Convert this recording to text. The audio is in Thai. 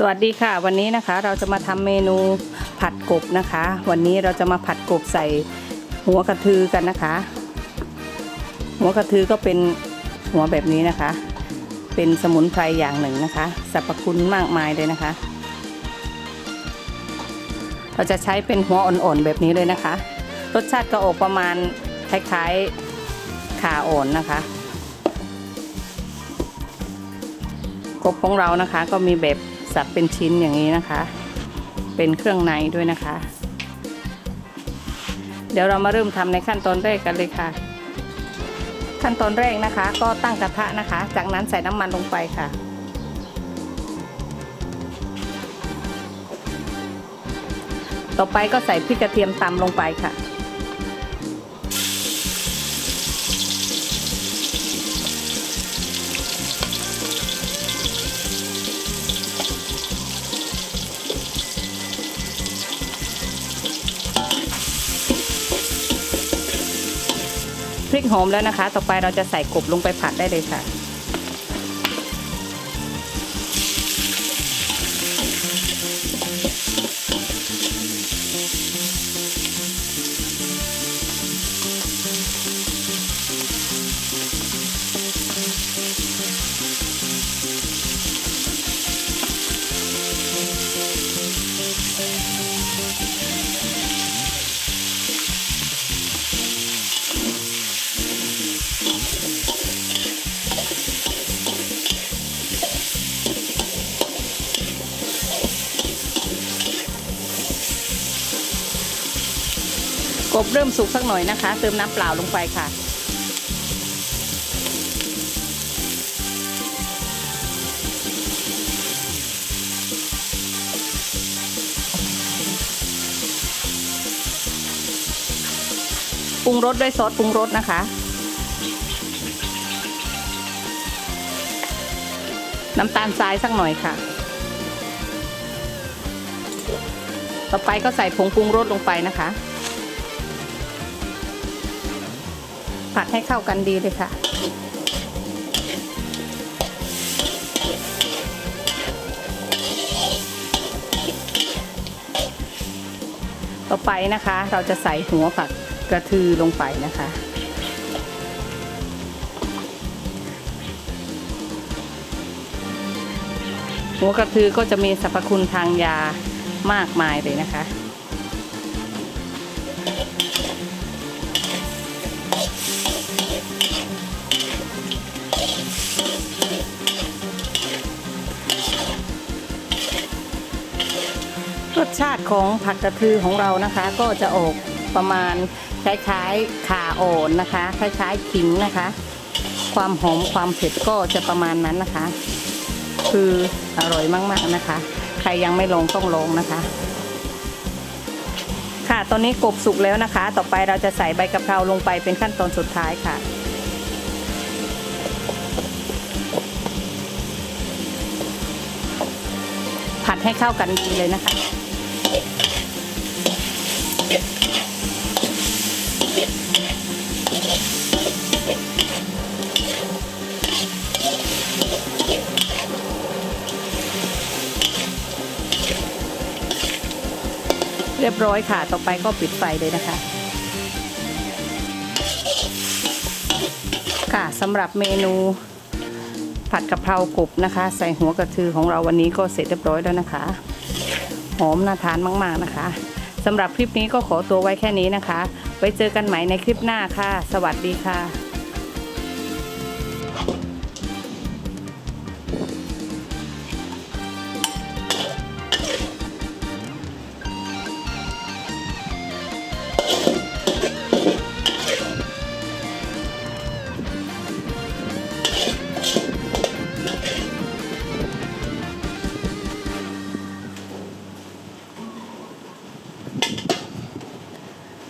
สวัสดีค่ะ วันนี้นะคะเราจะมาทำเมนูผัดกบนะคะ วันนี้เราจะมาผัดกบใส่หัวกระทือกันนะคะ หัวกระทือก็เป็นหัวแบบนี้นะคะ เป็นสมุนไพรอย่างหนึ่งนะคะสรรพคุณมากมายเลยนะคะ เราจะใช้เป็นหัวอ่อนๆแบบนี้เลยนะคะ รสชาติก็ออกประมาณคล้ายๆขาอ่อนนะคะกบของเรานะคะก็มีแบบ สับเป็นชิ้นอย่างนี้นะคะ เป็นเครื่องในด้วยนะคะ เดี๋ยวเรามาเริ่มทำในขั้นตอนแรกกันเลยค่ะ ขั้นตอนแรกนะคะ ก็ตั้งกระทะนะคะ จากนั้นใส่น้ำมันลงไปค่ะต่อไปก็ใส่พริกกระเทียมตำลงไปค่ะ พริกหอมแล้วนะคะ ต่อไปเราจะใส่กบลงไปผัดได้เลยค่ะ เบเริ่มสุกสักหน่อยนะคะ เติมน้ำเปล่าลงไปค่ะ ปรุงรสด้วยซอสปรุงรสนะคะน้ำตาลทรายสักหน่อยค่ะ ต่อไปก็ใส่ผงปรุงรสลงไปนะคะ ผัดให้เข้ากันดีเลยค่ะ ต่อไปนะคะ เราจะใส่หัวผักกระทือลงไปนะคะหัวกระทือก็จะมีสรรพคุณทางยามากมายเลยนะคะ รสชาติของผักกระทือของเรานะคะ ก็จะออกประมาณคล้ายๆขาอ่อนนะคะ คล้ายๆขิงนะคะ ความหอมความเผ็ดก็จะประมาณนั้นนะคะ คืออร่อยมากๆนะคะ ใครยังไม่ลองต้องลองนะคะ ค่ะตอนนี้กบสุกแล้วนะคะ ต่อไปเราจะใส่ใบกะเพราลงไปเป็นขั้นตอนสุดท้ายค่ะผัดให้เข้ากันดีเลยนะคะ เรียบร้อยค่ะ ต่อไปก็ปิดไฟเลยนะคะ ค่ะสำหรับเมนู ผัดกะเพรากบนะคะ ใส่หัวกระทือของเราวันนี้ก็เสร็จเรียบร้อยแล้วนะคะ หอมน่าทานมาก ๆ นะคะ สำหรับคลิปนี้ก็ขอตัวไว้แค่นี้นะคะ ไว้เจอกันใหม่ในคลิปหน้าค่ะ สวัสดีค่ะ